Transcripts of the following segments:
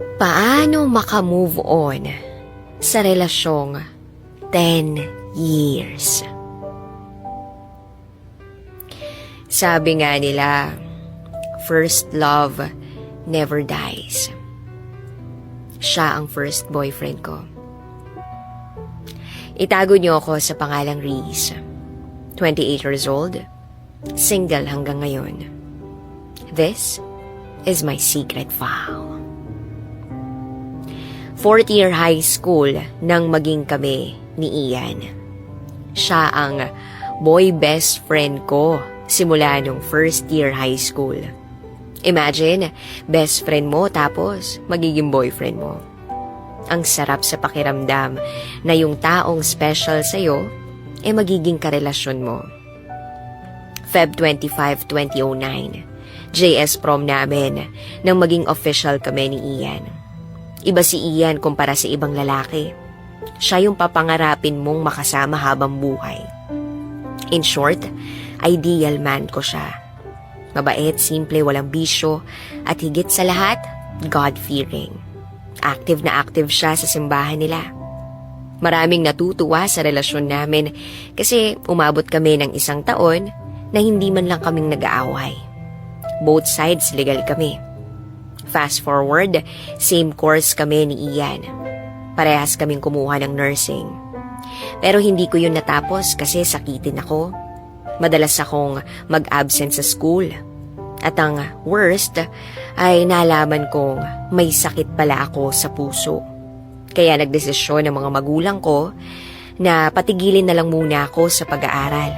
Paano makamove on sa relasyong 10 years? Sabi nga nila, first love never dies. Siya ang first boyfriend ko. Itago niyo ako sa pangalang Reese. 28 years old, single hanggang ngayon. This is my secret file. Fourth year high school nang maging kami ni Ian. Siya ang boy best friend ko simula nung first year high school. Imagine, best friend mo tapos magiging boyfriend mo. Ang sarap sa pakiramdam na yung taong special sa'yo eh magiging karelasyon mo. Feb 25, 2009, JS prom namin nang maging official kami ni Ian. Iba si Ian kumpara sa ibang lalaki. Siya yung papangarapin mong makasama habang buhay. In short, ideal man ko siya. Mabait, simple, walang bisyo, at higit sa lahat, God-fearing. Active na active siya sa simbahan nila. Maraming natutuwa sa relasyon namin kasi umabot kami ng isang taon na hindi man lang kaming nag-aaway. Both sides legal kami. Fast forward, same course kami ni Ian. Parehas kaming kumuha ng nursing. Pero hindi ko yun natapos kasi sakitin ako. Madalas akong mag-absent sa school. At ang worst ay nalaman kong may sakit pala ako sa puso. Kaya nagdesisyon ng mga magulang ko na patigilin na lang muna ako sa pag-aaral.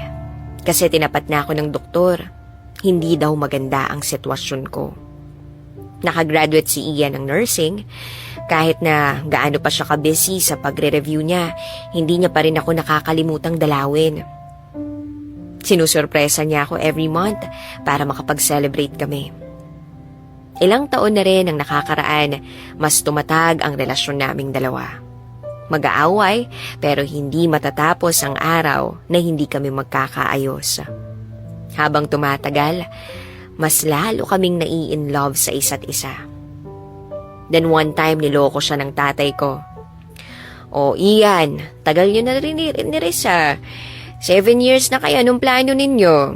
Kasi tinapat na ako ng doktor. Hindi daw maganda ang sitwasyon ko. Nakagraduate si Ian ng nursing. Kahit na gaano pa siya ka-busy sa pagre-review niya, hindi niya pa rin ako nakakalimutang dalawin. Sinusurpresa niya ako every month para makapag-celebrate kami. Ilang taon na rin ang nakakaraan, mas tumatag ang relasyon naming dalawa. Mag-aaway pero hindi matatapos ang araw na hindi kami magkakaayos. Habang tumatagal, mas lalo kaming nai-in love sa isa't isa. Then one time niloko siya ng tatay ko. O Ian, tagal niyo na rin ni, Risa. Seven years na kaya nung plano ninyo.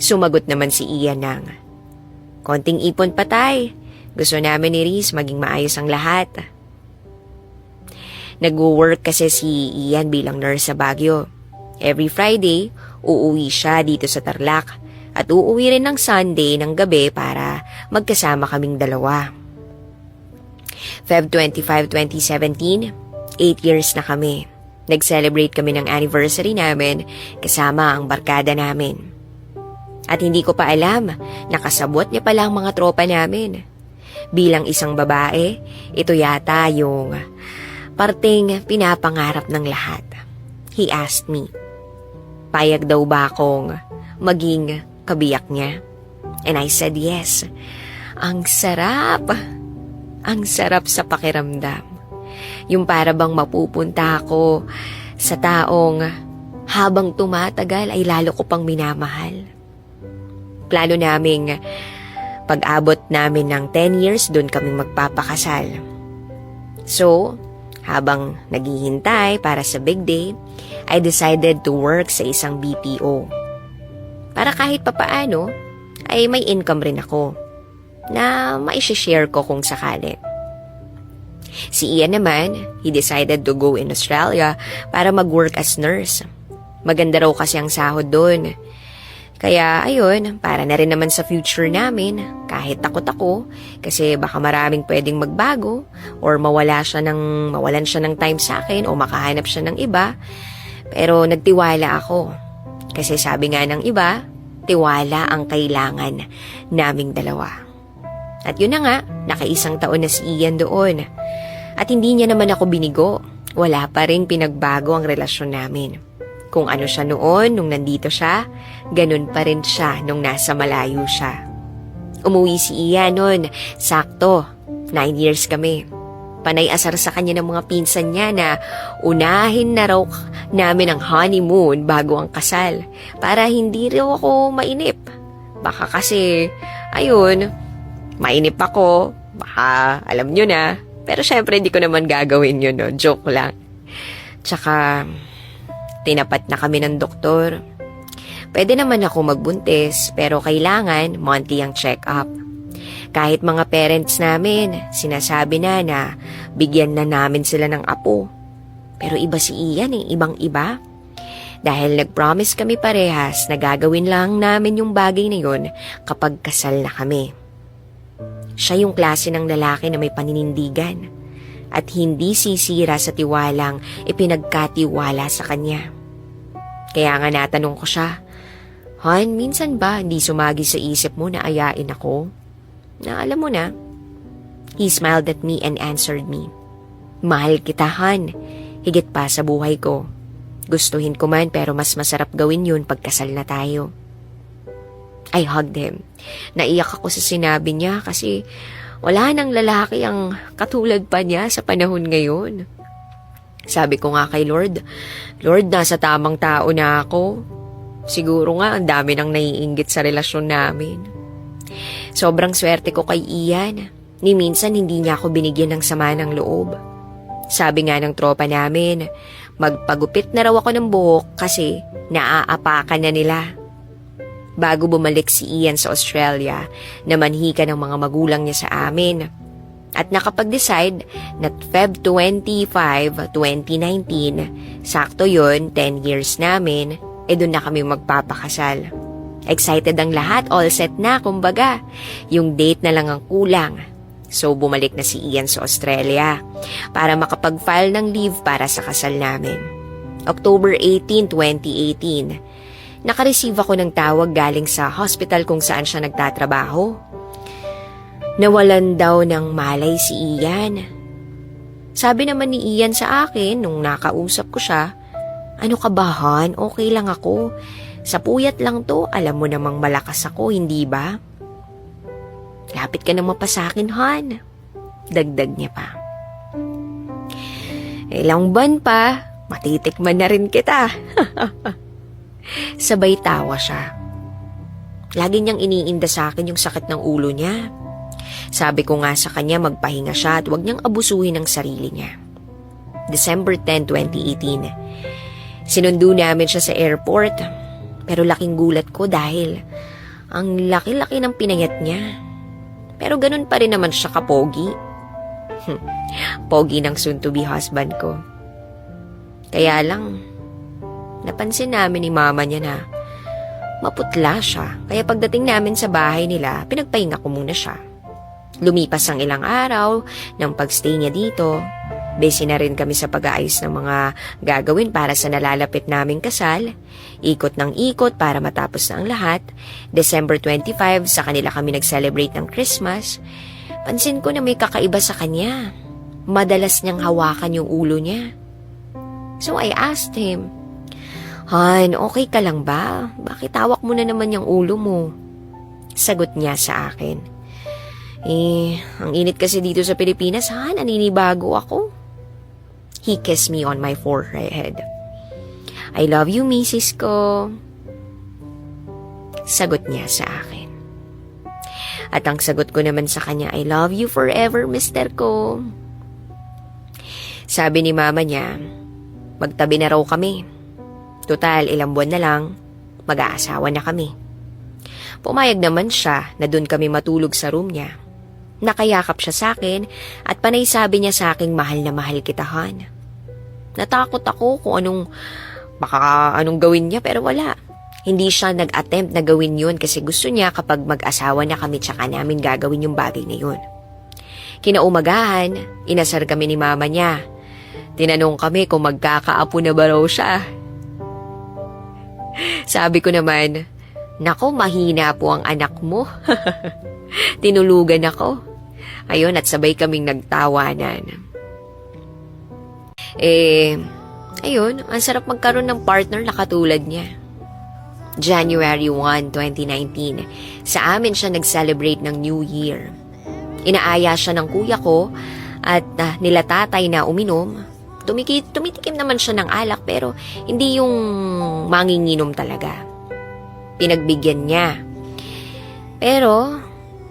Sumagot naman si Ian ng, Konting ipon pa tay. Gusto namin ni Riz maging maayos ang lahat. Nag-work kasi si Ian bilang nurse sa Baguio. Every Friday, uuwi siya dito sa Tarlac at uuwi rin ng Sunday ng gabi para magkasama kaming dalawa. Feb 25, 2017, 8 years na kami. Nag-celebrate kami ng anniversary namin kasama ang barkada namin. At hindi ko pa alam, nakasabot niya pala ang mga tropa namin. Bilang isang babae, ito yata yung parting pinapangarap ng lahat. He asked me, payag daw ba akong maging kabiyak niya? And I said yes. Ang sarap! Ang sarap sa pakiramdam. Yung para bang mapupunta ako sa taong habang tumatagal ay lalo ko pang minamahal. Plano naming pag-abot namin ng 10 years, doon kaming magpapakasal. So, habang naghihintay para sa big day, I decided to work sa isang BPO. Para kahit papaano, ay may income rin ako na maishishare ko kung sakali. Si Ian naman, he decided to go in Australia para mag-work as nurse. Maganda raw kasi ang sahod doon. Kaya ayun, para na rin naman sa future namin, kahit takot ako, kasi baka maraming pwedeng magbago, or mawala siya ng, mawalan siya ng time sa akin, o makahanap siya ng iba. Pero nagtiwala ako. Kasi sabi nga ng iba, tiwala ang kailangan naming dalawa. At yun na nga, nakaisang taon na si Ian doon. At hindi niya naman ako binigo. Wala pa rin pinagbago ang relasyon namin. Kung ano siya noon nung nandito siya, ganun pa rin siya nung nasa malayo siya. Umuwi si Ian noon, sakto, nine years kami. Panay asar sa kanya ng mga pinsan niya na unahin na raw namin ang honeymoon bago ang kasal para hindi raw ako mainip. Baka kasi, ayun, mainip ako, baka alam nyo na. Pero syempre, hindi ko naman gagawin yun, no? Joke lang. Tsaka, tinapat na kami ng doktor. Pwede naman ako magbuntis, pero kailangan monthly ang check-up. Kahit mga parents namin, sinasabi na na bigyan na namin sila ng apo. Pero iba si Ian eh, ibang iba. Dahil nag-promise kami parehas na gagawin lang namin yung bagay na yun kapag kasal na kami. Siya yung klase ng lalaki na may paninindigan at hindi sisira sa tiwalang ipinagkatiwala sa kanya. Kaya nga natanong ko siya, Han, minsan ba hindi sumagi sa isip mo na ayain ako? Na alam mo na. He smiled at me and answered me. Mahal kita, Han. Higit pa sa buhay ko. Gustuhin ko man pero mas masarap gawin yun pagkasal na tayo. I hugged him. Naiyak ako sa sinabi niya kasi wala nang lalaki ang katulad pa niya sa panahon ngayon. Sabi ko nga kay Lord, Lord, nasa tamang tao na ako. Siguro nga ang dami nang naiinggit sa relasyon namin. Sobrang swerte ko kay Ian. Ni minsan hindi niya ako binigyan ng sama ng loob. Sabi nga ng tropa namin, magpagupit na raw ako ng buhok kasi naaapakan na nila. Bago bumalik si Ian sa Australia, namanhika ng mga magulang niya sa amin. At nakapag-decide na Feb 25, 2019, sakto yon 10 years namin, eh doon na kami magpapakasal. Excited ang lahat, all set na, kumbaga. Yung date na lang ang kulang. So bumalik na si Ian sa Australia para makapag-file ng leave para sa kasal namin. October 18, 2018, nakareceive ako ng tawag galing sa hospital kung saan siya nagtatrabaho. Nawalan daw ng malay si Ian. Sabi naman ni Ian sa akin nung nakausap ko siya, ano kabahan, okay lang ako. Sa puyat lang to, alam mo namang malakas ako, hindi ba? Lapit ka naman pa sa akin, Han. Dagdag niya pa. Ilang buwan pa, matitikman na rin kita. Sabay tawa siya. Lagi niyang iniinda sa akin yung sakit ng ulo niya. Sabi ko nga sa kanya magpahinga siya at huwag niyang abusuhin ang sarili niya. December 10, 2018. Sinundo namin siya sa airport. Pero laking gulat ko dahil ang laki-laki ng pinayat niya. Pero ganun pa rin naman siya kapogi. Pogi ng soon-to-be husband ko. Kaya lang, napansin namin ni mama niya na maputla siya. Kaya pagdating namin sa bahay nila, pinagpahinga ko muna siya. Lumipas ang ilang araw ng pagstay niya dito. Busy na rin kami sa pag-aayos ng mga gagawin para sa nalalapit naming kasal. Ikot ng ikot para matapos na ang lahat. December 25, sa kanila kami nag-celebrate ng Christmas. Pansin ko na may kakaiba sa kanya. Madalas niyang hawakan yung ulo niya. So I asked him, Han, okay ka lang ba? Bakit hawak mo na naman yung ulo mo? Sagot niya sa akin, Eh, ang init kasi dito sa Pilipinas, Han, naninibago ako. He kissed me on my forehead. I love you, misis ko. Sagot niya sa akin. At ang sagot ko naman sa kanya, I love you forever, mister ko. Sabi ni mama niya, magtabi na raw kami. Total, ilang buwan na lang, mag-aasawa na kami. Pumayag naman siya na doon kami matulog sa room niya. Nakayakap siya sa akin at panay sabi niya sa akin mahal na mahal kita, Han. Natakot ako kung anong, baka anong gawin niya pero wala. Hindi siya nag-attempt na gawin yun kasi gusto niya kapag mag-asawa na kami tsaka namin gagawin yung bagay na yun. Kinaumagahan, inasar kami ni mama niya. Tinanong kami kung magkakaapo na ba raw siya. Sabi ko naman, Nako, mahina po ang anak mo. Tinulugan ako. Ayun, at sabay kaming nagtawanan. Eh, ayun, ang sarap magkaroon ng partner na katulad niya. January 1, 2019, sa amin siya nag-celebrate ng New Year. Inaaya siya ng kuya ko at uh, nila tatay na uminom. Tumiki, tumitikim naman siya ng alak pero hindi yung manginginom talaga. Pinagbigyan niya. Pero,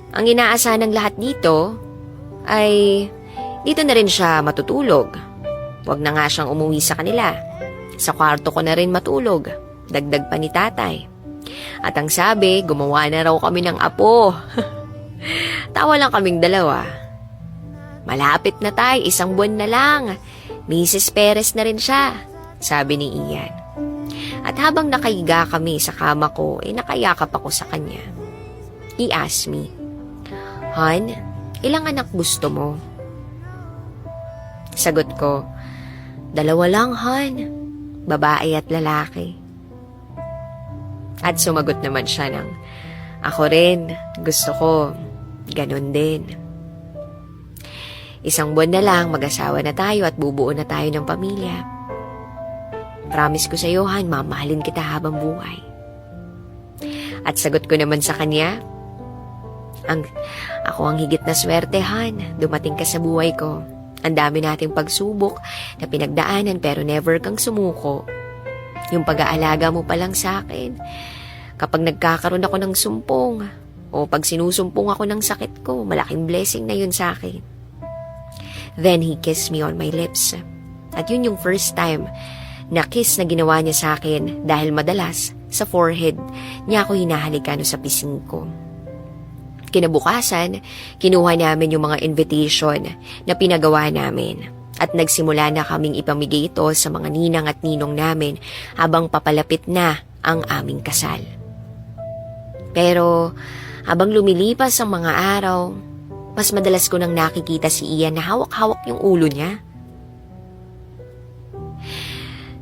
ang inaasahan ng lahat dito ay dito na rin siya matutulog. Huwag na nga siyang umuwi sa kanila. Sa kwarto ko na rin matulog. Dagdag pa ni tatay. At ang sabi, gumawa na raw kami ng apo. Tawa lang kaming dalawa. Malapit na tay, isang buwan na lang. Mrs. Perez na rin siya, sabi ni Ian. At habang nakahiga kami sa kama ko, eh nakayakap ako sa kanya. He asked me, Han, ilang anak gusto mo? Sagot ko, dalawa lang, Han. Babae at lalaki. At sumagot naman siya ng, ako rin, gusto ko, ganun din. Isang buwan na lang, mag-asawa na tayo at bubuo na tayo ng pamilya. Promise ko sa iyo, Han, mamahalin kita habang buhay. At sagot ko naman sa kanya, ang, ako ang higit na swerte, Han. Dumating ka sa buhay ko. Ang dami nating pagsubok na pinagdaanan pero never kang sumuko. Yung pag-aalaga mo pa lang sa akin. Kapag nagkakaroon ako ng sumpong o pag sinusumpong ako ng sakit ko, malaking blessing na yun sa akin. Then he kissed me on my lips. At yun yung first time na kiss na ginawa niya sa akin dahil madalas sa forehead niya ako hinahalikan sa pising ko. Kinabukasan, kinuha namin yung mga invitation na pinagawa namin at nagsimula na kaming ipamigay ito sa mga ninang at ninong namin habang papalapit na ang aming kasal. Pero habang lumilipas ang mga araw, mas madalas ko nang nakikita si Ian na hawak-hawak yung ulo niya.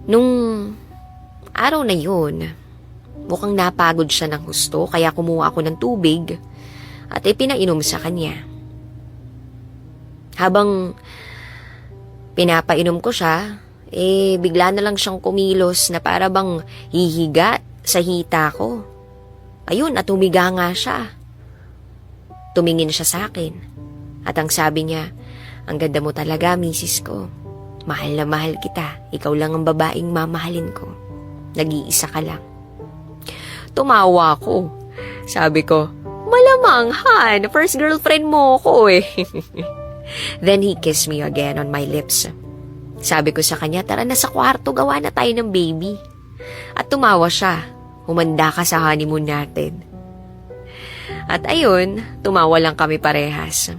Nung araw na yun, mukhang napagod siya ng husto kaya kumuha ako ng tubig at ipinainom sa kanya. Habang pinapainom ko siya, eh bigla na lang siyang kumilos na para bang hihiga sa hita ko. Ayun, at humiga nga siya. Tumingin siya sa akin. At ang sabi niya, ang ganda mo talaga, misis ko. Mahal na mahal kita. Ikaw lang ang babaeng mamahalin ko. Nag-iisa ka lang. Tumawa ko. Sabi ko, malamang Han, first girlfriend mo ko eh. Then he kissed me again on my lips. Sabi ko sa kanya, tara na sa kwarto, gawa na tayo ng baby. At tumawa siya. Humanda ka sa honeymoon natin. At ayun, tumawa lang kami parehas.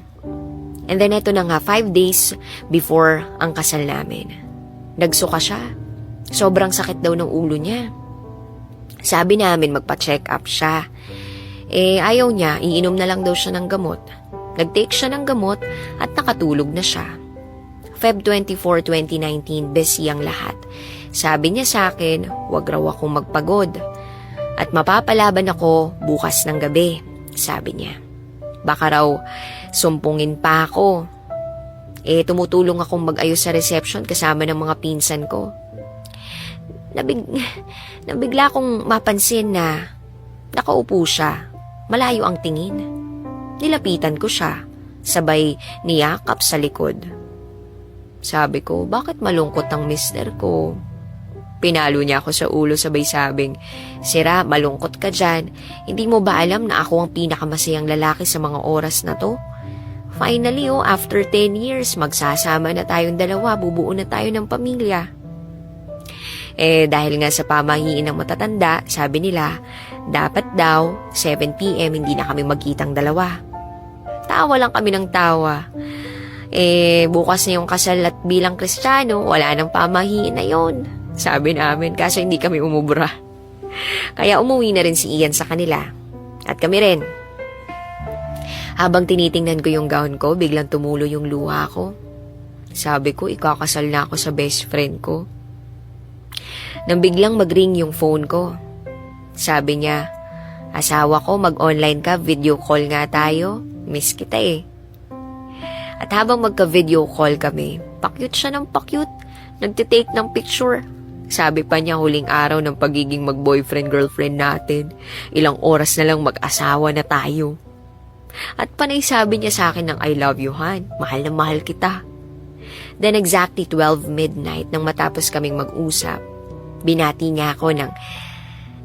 And then eto na nga, five days before ang kasal namin. Nagsuka siya. Sobrang sakit daw ng ulo niya. Sabi namin magpa-check up siya. Eh, ayaw niya, iinom na lang daw siya ng gamot. Nag-take siya ng gamot at nakatulog na siya. Feb 24, 2019, busy ang lahat. Sabi niya sa akin, wag raw akong magpagod. At mapapalaban ako bukas ng gabi, sabi niya. Baka raw sumpungin pa ako. Eh, tumutulong akong mag-ayos sa reception kasama ng mga pinsan ko. Nabig, nabigla kong mapansin na nakaupo siya. Malayo ang tingin. Nilapitan ko siya. Sabay niyakap sa likod. Sabi ko, bakit malungkot ang mister ko? Pinalo niya ako sa ulo sabay sabing, Sira, malungkot ka dyan. Hindi mo ba alam na ako ang pinakamasayang lalaki sa mga oras na to? Finally, oh, after 10 years, magsasama na tayong dalawa, bubuo na tayo ng pamilya. Eh, dahil nga sa pamahiin ng matatanda, sabi nila, dapat daw, 7pm hindi na kami magkitang dalawa. Tawa lang kami ng tawa. Eh, bukas na yung kasal at bilang kristyano, wala nang pamahiin na yon. Sabi namin, kaso hindi kami umubra. Kaya umuwi na rin si Ian sa kanila. At kami rin. Habang tinitingnan ko yung gown ko, biglang tumulo yung luha ko. Sabi ko, ikakasal na ako sa best friend ko. Nang biglang mag-ring yung phone ko. Sabi niya, asawa ko, mag-online ka, video call nga tayo. Miss kita eh. At habang magka-video call kami, pakyut siya ng pakyut. Nagtitake ng picture. Sabi pa niya huling araw ng pagiging mag-boyfriend-girlfriend natin. Ilang oras na lang mag-asawa na tayo. At panay sabi niya sa akin ng I love you, Han. Mahal na mahal kita. Then exactly 12 midnight nang matapos kaming mag-usap, binati niya ako ng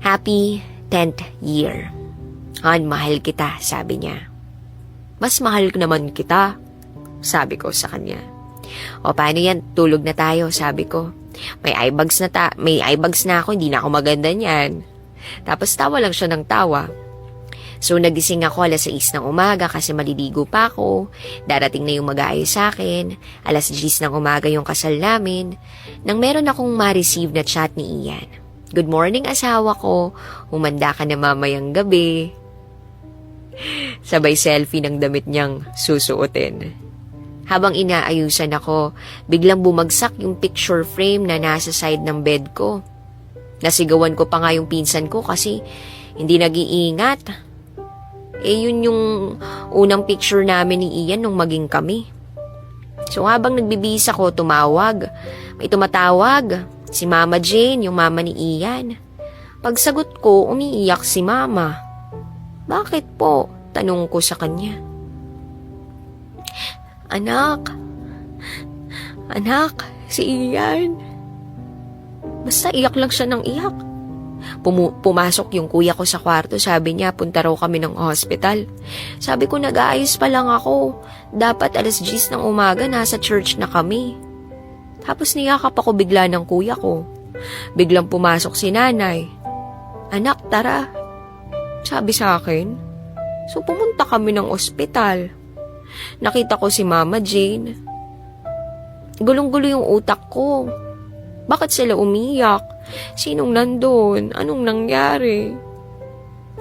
Happy 10th year. Han, mahal kita, sabi niya. Mas mahal naman kita. Sabi ko sa kanya. O paano yan? Tulog na tayo, sabi ko. May eye bags na ta may eye bags na ako, hindi na ako maganda niyan. Tapos tawa lang siya ng tawa. So nagising ako alas 6 ng umaga kasi maliligo pa ako. Darating na yung mag-aayos sa akin. Alas 10 ng umaga yung kasal namin. Nang meron akong ma-receive na chat ni Ian. Good morning asawa ko. Humanda ka na mamayang gabi. Sabay selfie ng damit niyang susuotin. Habang inaayusan ako, biglang bumagsak yung picture frame na nasa side ng bed ko. Nasigawan ko pa nga yung pinsan ko kasi hindi nag-iingat. Eh yun yung unang picture namin ni Ian nung maging kami. So habang nagbibihis ako, tumawag. May tumatawag. Si Mama Jane, yung mama ni Ian. Pagsagot ko, umiiyak si Mama. Bakit po? Tanong ko sa kanya. Anak, anak, si Ian. Basta iyak lang siya ng iyak. Pumu- pumasok yung kuya ko sa kwarto, sabi niya punta raw kami ng hospital. Sabi ko nag-aayos pa lang ako. Dapat alas 10 ng umaga nasa church na kami. Tapos niyakap ako bigla ng kuya ko. Biglang pumasok si nanay. Anak, tara. Sabi sa akin. So pumunta kami ng ospital. Nakita ko si Mama Jane. Gulong-gulo yung utak ko. Bakit sila umiyak? Sinong nandun? Anong nangyari?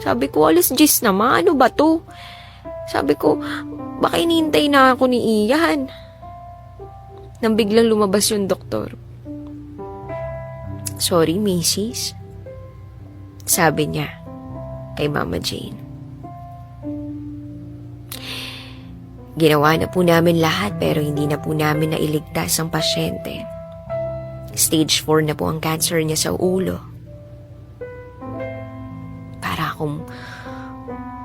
Sabi ko, alas 10 naman. Ano ba to? Sabi ko, baka inintay na ako ni Ian. Nang biglang lumabas yung doktor. Sorry, Mrs. Sabi niya kay Mama Jane. Ginawa na po namin lahat pero hindi na po namin nailigtas ang pasyente. Stage 4 na po ang cancer niya sa ulo. Para akong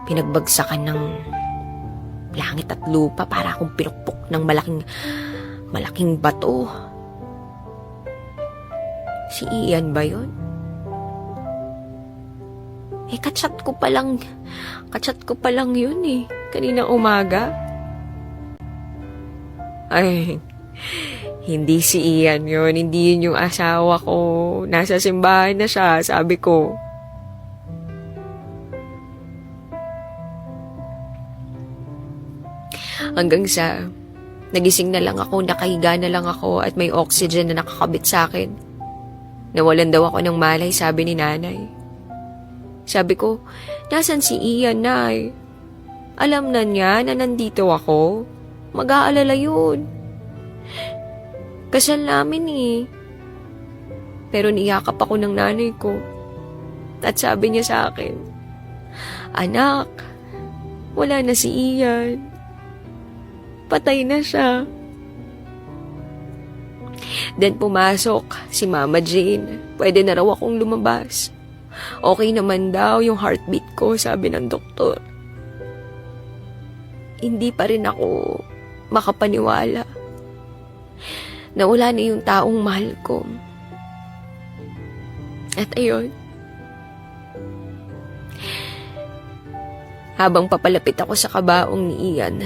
pinagbagsakan ng langit at lupa, para akong pinukpok ng malaking, malaking bato. Si Ian ba yun? Eh, kachat ko pa lang, kachat ko pa lang yun eh, kanina umaga. Ay, hindi si Ian yun. Hindi yun yung asawa ko. Nasa simbahan na siya, sabi ko. Hanggang sa nagising na lang ako, nakahiga na lang ako at may oxygen na nakakabit sa akin. Nawalan daw ako ng malay, sabi ni nanay. Sabi ko, nasan si Ian, nay? Alam na niya na nandito ako. Mag-aalala yun. Kasal namin eh. Pero niyakap ako ng nanay ko. At sabi niya sa akin, Anak, wala na si Ian. Patay na siya. Then pumasok si Mama Jane. Pwede na raw akong lumabas. Okay naman daw yung heartbeat ko, sabi ng doktor. Hindi pa rin ako makapaniwala na wala na yung taong mahal ko. At ayun, habang papalapit ako sa kabaong ni Ian,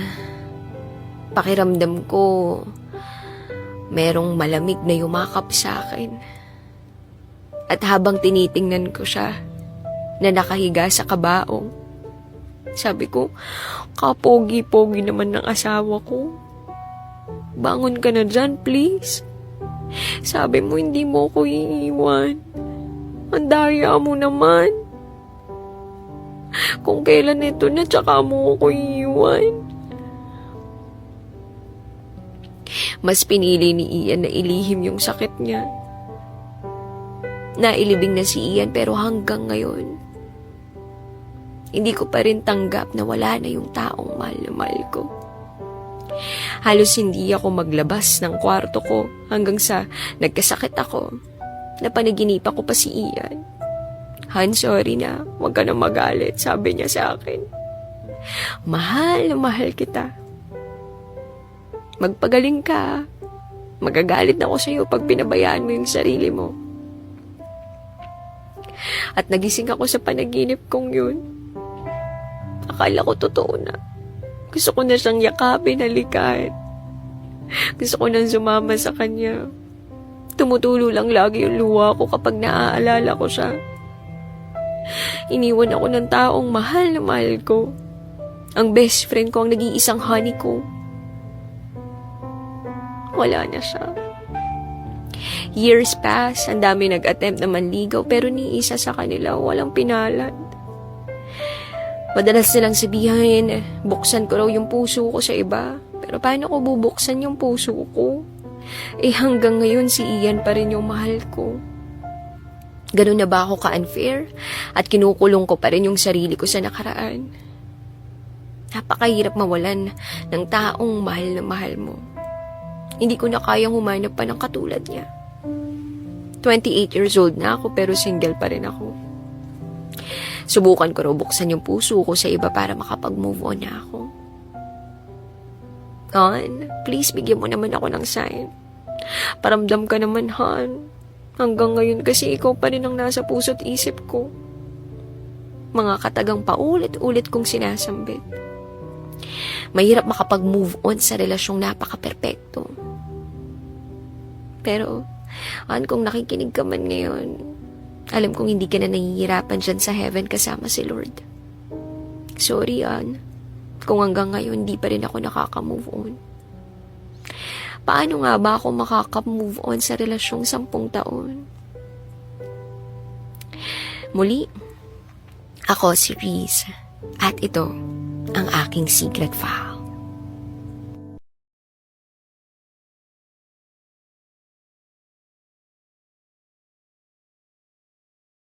pakiramdam ko merong malamig na yumakap sa akin. At habang tinitingnan ko siya na nakahiga sa kabaong, sabi ko, kapogi-pogi naman ng asawa ko. Bangon ka na dyan, please. Sabi mo, hindi mo ko iiwan. Ang mo naman. Kung kailan ito na, tsaka mo ko iiwan. Mas pinili ni Ian na ilihim yung sakit niya. Nailibing na si Ian pero hanggang ngayon, hindi ko pa rin tanggap na wala na yung taong mahal na ko. Halos hindi ako maglabas ng kwarto ko hanggang sa nagkasakit ako. Napanaginipa ko pa si Ian. Han, sorry na. Huwag ka na magalit, sabi niya sa akin. Mahal na mahal kita. Magpagaling ka. Magagalit na ako sa'yo pag pinabayaan mo yung sarili mo. At nagising ako sa panaginip kong yun. Akala ko totoo na. Gusto ko na siyang yakapin, halikan. Gusto ko nang sumama sa kanya. Tumutulo lang lagi yung luha ko kapag naaalala ko siya. Iniwan ako ng taong mahal na mahal ko. Ang best friend ko ang nag-iisang honey ko. Wala na siya. Years pass, ang dami nag-attempt na manligaw pero ni isa sa kanila walang pinalad. Madalas nilang sabihin, buksan ko raw yung puso ko sa iba. Pero paano ko bubuksan yung puso ko? Eh hanggang ngayon si Ian pa rin yung mahal ko. Ganun na ba ako ka-unfair? At kinukulong ko pa rin yung sarili ko sa nakaraan. Napakahirap mawalan ng taong mahal na mahal mo. Hindi ko na kayang humanap pa ng katulad niya. 28 years old na ako pero single pa rin ako. Subukan ko raw buksan yung puso ko sa iba para makapag-move on na ako. Han, please bigyan mo naman ako ng sign. Paramdam ka naman, Han. Hanggang ngayon kasi ikaw pa rin ang nasa puso't isip ko. Mga katagang paulit-ulit kong sinasambit. Mahirap makapag-move on sa relasyong napaka-perpekto. Pero, Han, kung nakikinig ka man ngayon, alam kong hindi ka na nahihirapan dyan sa heaven kasama si Lord. Sorry, Ann. Kung hanggang ngayon di pa rin ako nakaka-move on. Paano nga ba ako makaka-move on sa relasyong sampung taon? Muli, ako si Reese. At ito ang aking secret file.